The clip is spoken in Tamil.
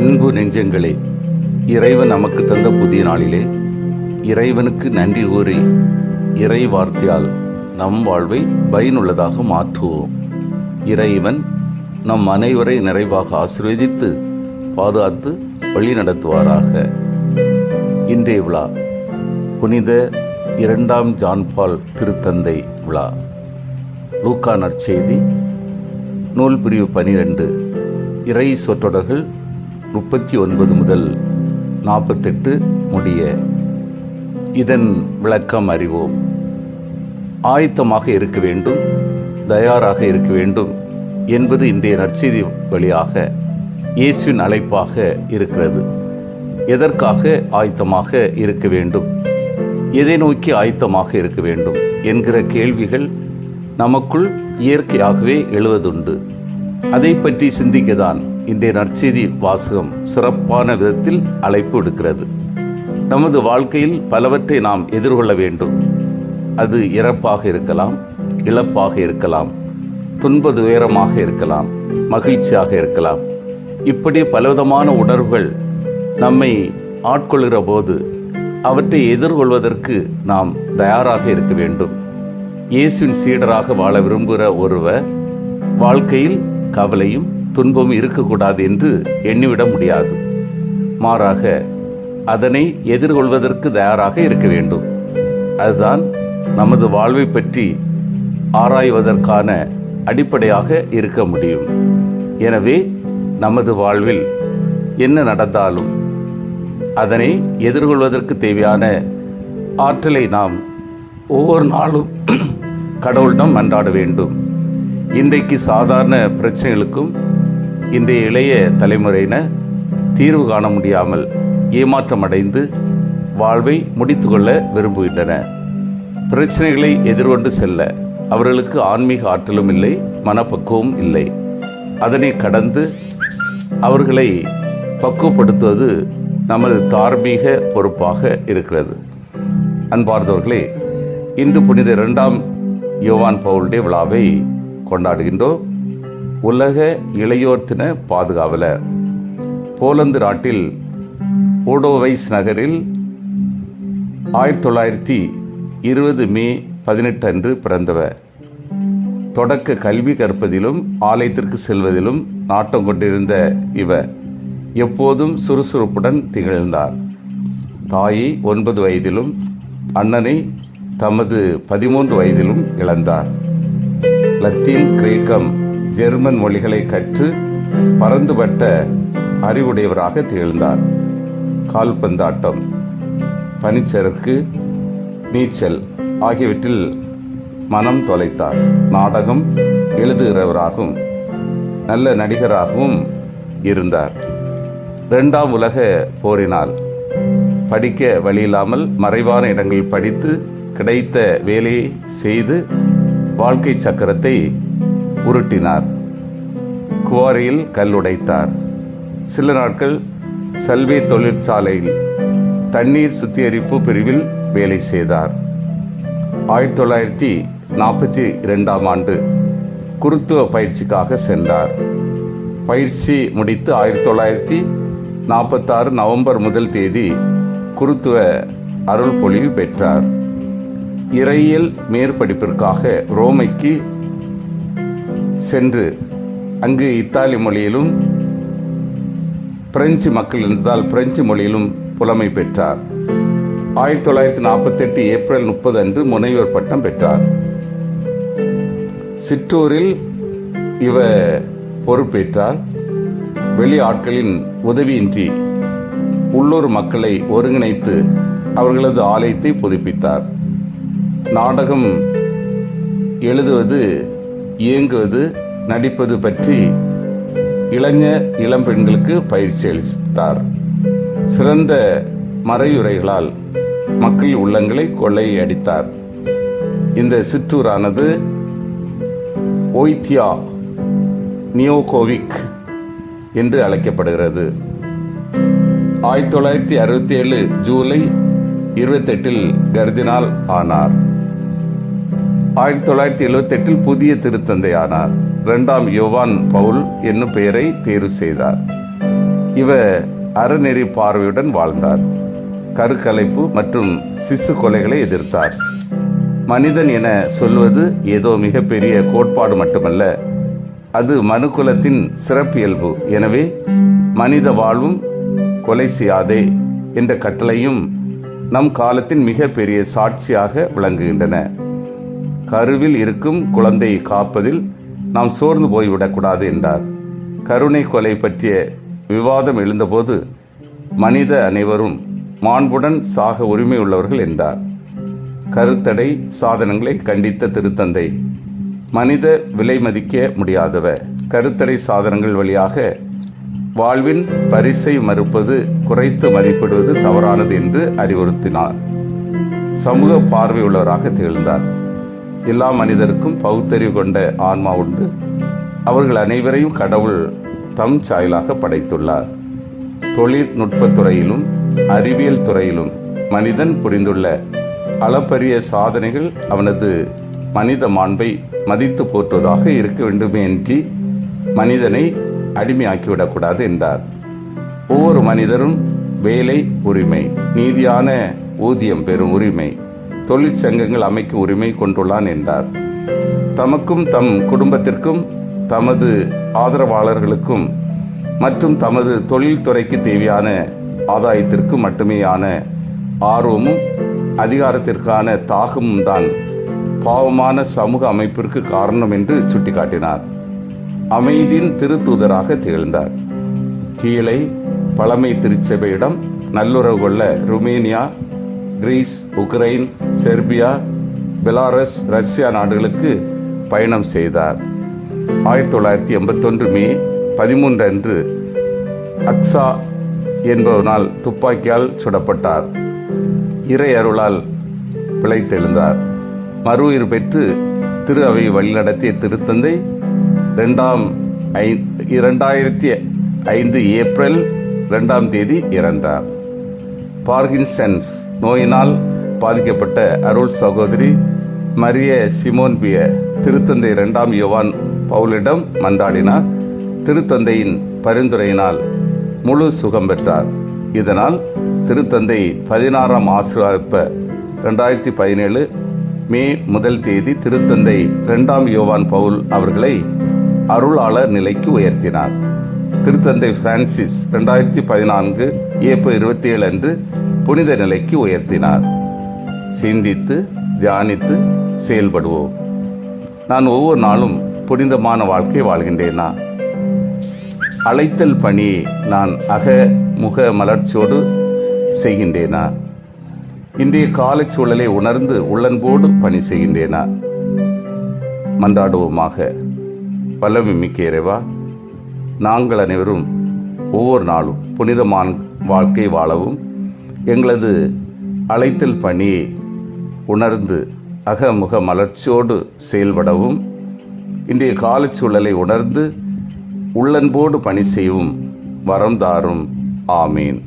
அன்பு நெஞ்சங்களே இறைவன் நமக்கு தந்த புதிய நாளிலே இறைவனுக்கு நன்றி கூறி இறை வார்த்தையால் நம் வாழ்வை பயனுள்ளதாக மாற்றுவோம். இறைவன் நம் அனைவரை நிறைவாக ஆசீர்வதித்து பாதுகாத்து வழி நடத்துவாராக. இன்றைய விழா புனித இரண்டாம் ஜான்பால் திருத்தந்தை விழா. லூக்கா நற்செய்தி நூல் பிரிவு பனிரெண்டு இறை சொற்றொடர்கள் முப்பத்தி ஒன்பது முதல் நாற்பத்தெட்டு முடிய இதன் விளக்கம் அறிவோம். ஆயத்தமாக இருக்க வேண்டும் தயாராக இருக்க வேண்டும் என்பது இன்றைய நற்செய்தி வழியாக இயேசுவின் அழைப்பாக இருக்கிறது. எதற்காக ஆயத்தமாக இருக்க வேண்டும் எதை நோக்கி ஆயத்தமாக இருக்க வேண்டும் என்கிற கேள்விகள் நமக்குள் இயற்கையாகவே எழுவதுண்டு. அதை பற்றி சிந்திக்கதான் இன்றைய நற்செய்தி வாசகம் சிறப்பான விதத்தில் அழைப்பு விடுக்கிறது. நமது வாழ்க்கையில் பலவற்றை நாம் எதிர்கொள்ள வேண்டும். அது இறப்பாக இருக்கலாம் இழப்பாக இருக்கலாம் துன்ப துயரமாக இருக்கலாம் மகிழ்ச்சியாக இருக்கலாம். இப்படி பலவிதமான உணர்வுகள் நம்மை ஆட்கொள்கிற போது அவற்றை எதிர்கொள்வதற்கு நாம் தயாராக இருக்க வேண்டும். இயேசுவின் சீடராக வாழ விரும்புகிற ஒருவர் வாழ்க்கையில் கவலையும் துன்பம் இருக்கக்கூடாது என்று எண்ணிவிட முடியாது. மாறாக அதனை எதிர்கொள்வதற்கு தயாராக இருக்க வேண்டும். அதுதான் நமது வாழ்வை பற்றி ஆராய்வதற்கான அடிப்படையாக இருக்க முடியும். எனவே நமது வாழ்வில் என்ன நடந்தாலும் அதனை எதிர்கொள்வதற்கு தேவையான ஆற்றலை நாம் ஒவ்வொரு நாளும் கடவுளிடம் மன்றாட வேண்டும். இன்றைக்கு சாதாரண பிரச்சனைகளுக்கும் இன்றைய இளைய தலைமுறையினர் தீர்வு காண முடியாமல் ஏமாற்றம் அடைந்து வாழ்வை முடித்துக்கொள்ள விரும்புகின்றன. பிரச்சனைகளை எதிர்கொண்டு செல்ல அவர்களுக்கு ஆன்மீக ஆற்றலும் இல்லை மனப்பக்குவமும் இல்லை. அதனை கடந்து அவர்களை பக்குவப்படுத்துவது நமது தார்மீக பொறுப்பாக இருக்கிறது. அன்பார்ந்தவர்களே இன்று புனித இரண்டாம் யோவான் பவுலுடைய விழாவை கொண்டாடுகின்றோம். உலக இளையோர் தின பாதுகாவலர். போலந்து நாட்டில் ஓடோவைஸ் நகரில் ஆயிரத்தி தொள்ளாயிரத்தி இருபது மே பதினெட்டு அன்று பிறந்தவர். தொடக்க கல்வி கற்பதிலும் ஆலயத்திற்கு செல்வதிலும் நாட்டம் கொண்டிருந்த இவர் எப்போதும் சுறுசுறுப்புடன் திகழ்ந்தார். தாயை ஒன்பது வயதிலும் அண்ணனை தமது பதிமூன்று வயதிலும் இழந்தார். லத்தீன் கிரேக்கம் ஜெர்மன் மொழிகளை கற்று பரந்துபட்ட அறிவுடையவராக திகழ்ந்தார். கால்பந்தாட்டம் பனிச்சறுக்கு நீச்சல் ஆகியவற்றில் மனம் தொலைத்தார். நாடகம் எழுதுகிறவராகவும் நல்ல நடிகராகவும் இருந்தார். இரண்டாம் உலக போரினால் படிக்க வழியில்லாமல் மறைவான இடங்களில் படித்து கிடைத்த வேலையை செய்து வாழ்க்கை சக்கரத்தை உருட்டினார். குவாரியில் கல்லுடைத்தார் சில நாட்கள் சல்வே தொழிற்சாலையில் தண்ணீர் சுத்திகரிப்பு பிரிவில் வேலை செய்தார். ஆயிரத்தி தொள்ளாயிரத்தி நாற்பத்தி இரண்டாம் ஆண்டு குருத்துவ பயிற்சிக்காக சென்றார். பயிற்சி முடித்து ஆயிரத்தி தொள்ளாயிரத்தி நாற்பத்தாறு நவம்பர் முதல் தேதி குருத்துவ அருள் பொழிவு பெற்றார். இறையியல் மேற்படிப்பிற்காக ரோமைக்கு சென்று அங்கு இத்தாலி மொழியிலும் பிரெஞ்சு மக்கள் இருந்ததால் பிரெஞ்சு மொழியிலும் புலமை பெற்றார். ஆயிரத்தி தொள்ளாயிரத்தி நாற்பத்தெட்டு ஏப்ரல் முப்பது அன்று முனைவர் பட்டம் பெற்றார். சிற்றூரில் இவர் பொறுப்பேற்றார். வெளி ஆட்களின் உதவியின்றி உள்ளூர் மக்களை ஒருங்கிணைத்து அவர்களது ஆலயத்தை புதுப்பித்தார். நாடகம் எழுதுவது இயங்குவது நடிப்பது பற்றி இளைஞர் இளம்பெண்களுக்கு பயிற்சி அளித்தார். சிறந்த மறையுரைகளால் மக்கள் உள்ளங்களை கொள்ளை அடித்தார். இந்த சிற்றூரானது ஓய்த்யா நியோகோவிக் என்று அழைக்கப்படுகிறது. ஆயிரத்தி தொள்ளாயிரத்தி அறுபத்தி ஏழு ஜூலை இருபத்தெட்டில் கர்தினால் ஆனார். ஆயிரத்தி தொள்ளாயிரத்தி எழுபத்தெட்டில் புதிய திருத்தந்தை ஆனார் இரண்டாம் யோவான் பவுல் என்னும் பெயரை தேர்வு செய்தார். இவர் அறநெறி பார்வையுடன் வாழ்ந்தார். கருக்கலைப்பு மற்றும் சிசு கொலைகளை எதிர்த்தார். மனிதன் என சொல்வது ஏதோ மிகப்பெரிய கோட்பாடு மட்டுமல்ல அது மனுக்குலத்தின் சிறப்பியல்பு. எனவே மனித வாழ்வும் கொலை செய்யாதே என்ற கட்டளையும் நம் காலத்தின் மிகப்பெரிய சாட்சியாக விளங்குகின்றன. கருவில் இருக்கும் குழந்தையை காப்பதில் நாம் சோர்ந்து போய்விடக்கூடாது என்றார். கருணை கொலை பற்றிய விவாதம் எழுந்தபோது மனித அனைவரும் மாண்புடன் சாக உரிமை உள்ளவர்கள் என்றார். கருத்தடை சாதனங்களை கண்டித்த திருத்தந்தை மனித விலை மதிக்க முடியாதவ கருத்தடை சாதனங்கள் வழியாக வாழ்வின் பரிசை மறுப்பது குறைத்து மதிப்பிடுவது தவறானது என்று அறிவுறுத்தினார். சமூக பார்வையுள்ளவராக திகழ்ந்தார். எல்லா மனிதருக்கும் பகுத்தறிவு கொண்ட ஆன்மா உண்டு. அவர்கள் அனைவரையும் கடவுள் தம் சாயலாக படைத்துள்ளார். தொழில்நுட்பத் துறையிலும் அறிவியல் துறையிலும் மனிதன் புரிந்துள்ள அளப்பரிய சாதனைகள் அவனது மனித மாண்பை மதித்து போற்றுவதாக இருக்க வேண்டுமே என்று மனிதனை அடிமையாக்கிவிடக்கூடாது என்றார். ஒவ்வொரு மனிதரும் வேலை உரிமை நீதியான ஊதியம் பெறும் உரிமை தொழிற்சங்கங்கள் அமைக்க உரிமை கொண்டுள்ளான் என்றார். தமக்கும் தம் குடும்பத்திற்கும் தமது ஆதரவாளர்களுக்கும் மற்றும் தமது தொழில்துறைக்கு தேவையான ஆதாயத்திற்கு மட்டுமேயான ஆர்வமும் அதிகாரத்திற்கான தாகமும் தான் பாவமான சமூக அமைப்பிற்கு காரணம் என்று சுட்டிக்காட்டினார். அமைதியின் திருத்தூதராக திகழ்ந்தார். கீழே பழமை திருச்சபையிடம் நல்லுறவு கொள்ள Romania Greece Ukraine Serbia Belarus Russia நாடுகளுக்கு பயணம் செய்தார். ஆயிரத்தி தொள்ளாயிரத்தி எண்பத்தொன்று மே பதிமூன்று அன்று அக்ஸா என்பவனால் துப்பாக்கியால் சுடப்பட்டார். இறை அருளால் பிழைத்தெழுந்தார். மறு உயிர் பெற்று திரு அவை வழிநடத்திய திருத்தந்தை ரெண்டாம் ஐ இரண்டாயிரத்தி ஐந்து ஏப்ரல் ரெண்டாம் தேதி இறந்தார். பார்கின்சன்ஸ் நோயினால் பாதிக்கப்பட்ட அருள் சகோதரி மரிய சிமோன்பிய திருத்தந்தை இரண்டாம் யோவான் பவுலிடம் மன்றாடினார். திருத்தந்தையின் பரிந்துரையினால் முழு சுகம் பெற்றார். இதனால் திருத்தந்தை பதினாறாம் ஆசிரியப்ப ரெண்டாயிரத்தி பதினேழு மே முதல் தேதி திருத்தந்தை இரண்டாம் யோவான் பவுல் அவர்களை அருளாளர் நிலைக்கு உயர்த்தினார். திருத்தந்தை பிரான்சிஸ் ரெண்டாயிரத்தி பதினான்கு ஏப்ரல் இருபத்தி ஏழு அன்று புனித நிலைக்கு உயர்த்தினார். சிந்தித்து தியானித்து செயல்படுவோம் நான் ஒவ்வொரு நாளும் புனிதமான வாழ்க்கை வாழ்கின்றேனா? அழைத்தல் பணியை நான் அக முக மலர்ச்சியோடு செய்கின்றேனா? இன்றைய காலச் சூழலை உணர்ந்து உள்ளன்போடு பணி செய்கின்றேனா? மன்றாடுவோமாக. வல்லமை மிக்க இறைவா நாங்கள் அனைவரும் ஒவ்வொரு நாளும் புனிதமான வாழ்க்கை வாழவும் எங்களது அழைத்தல் பணியை உணர்ந்து அகமுக மலர்ச்சியோடு செயல்படவும் இன்றைய காலச்சூழலை உணர்ந்து உள்ளன்போடு பணி செய்யவும் வரம் தாரும். ஆமீன்.